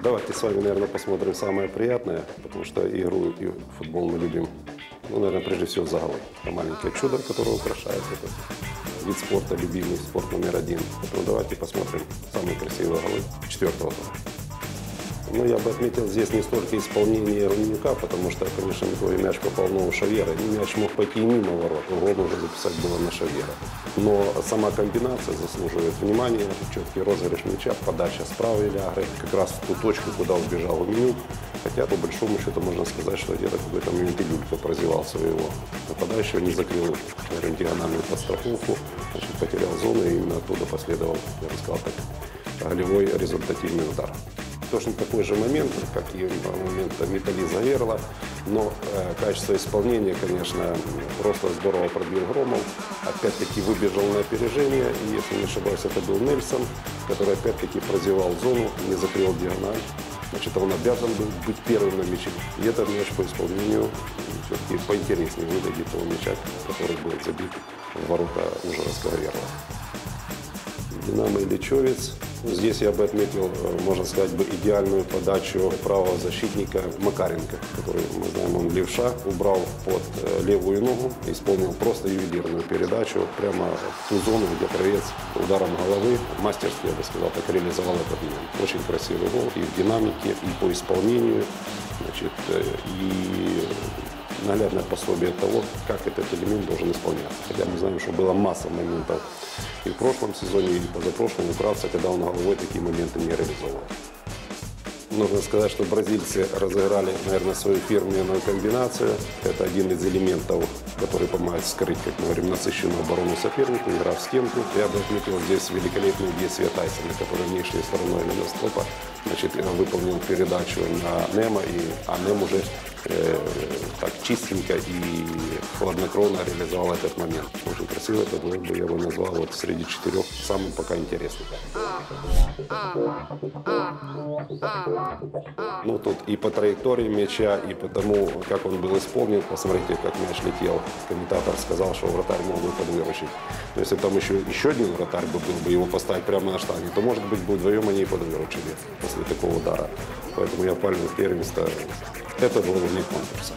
Давайте с вами, наверное, посмотрим самое приятное, потому что игру и футбол мы любим, ну, наверное, прежде всего за голы. Это маленькое чудо, которое украшает этот вид спорта, любимый спорт номер один. Поэтому давайте посмотрим самые красивые голы четвертого тура. Ну, я бы отметил здесь не столько исполнение Рунюка, потому что, конечно, твой мяч попал в ногу Шавьера. И мяч мог пойти и мимо ворот. Гол нужно записать было на Шавьера. Но сама комбинация заслуживает внимания. Четкий розыгрыш мяча, подача с правой лягры. Как раз в ту точку, куда убежал Рунюк. Хотя, по большому счету, можно сказать, что где-то какой-то момент и Люлька прозевал своего нападающего, не закрыл наверное, диагональную подстраховку, значит, потерял зону, и именно оттуда последовал, я бы сказал так, голевой результативный удар точно такой же момент, как и момент металлиза Верла, но э, качество исполнения, конечно, просто здорово пробил Громов. Опять-таки выбежал на опережение, и, если не ошибаюсь, это был Нельсон, который опять-таки прозевал зону, не закрыл диагональ. Значит, он обязан был быть первым на мяче. И этот мяч по исполнению все-таки поинтереснее выглядит того мяча, который был забит в ворота Ужгородского Верла. Динамо Ильичевец. Здесь я бы отметил, э, можно сказать, бы идеальную подачу правого защитника Макаренко, который, мы знаем, он левша, убрал под э, левую ногу, исполнил просто ювелирную передачу прямо в ту зону, где кровец ударом головы мастерски, я бы сказал, так реализовал этот момент. Очень красивый гол и в динамике, и по исполнению, значит, э, и наглядное пособие того, как этот элемент должен исполняться. Хотя мы знаем, что была масса моментов и в прошлом сезоне, и позапрошлом, украдца, когда он головой такие моменты не реализовал. Нужно сказать, что бразильцы разыграли, наверное, свою фирменную комбинацию. Это один из элементов, который помогает скрыть, как мы говорим, насыщенную оборону соперника, игра в стенку. Я бы отметил здесь великолепные действия Тайсона, который внешней стороной Леностопа значит, выполнил передачу на Нема, и, а Нем уже так чистенько и хладнокровно реализовал этот момент. Очень красиво, это был бы, я бы назвал вот среди четырех самым пока интересным. Ну, тут и по траектории мяча, и по тому, как он был исполнен. Посмотрите, как мяч летел. Комментатор сказал, что вратарь мог бы подвыручить. Но если там еще, еще один вратарь бы был бы, его поставить прямо на штанге, то, может быть, бы вдвоем они и подвыручили после такого удара. Поэтому я пальму первенства. Это был не конкурса.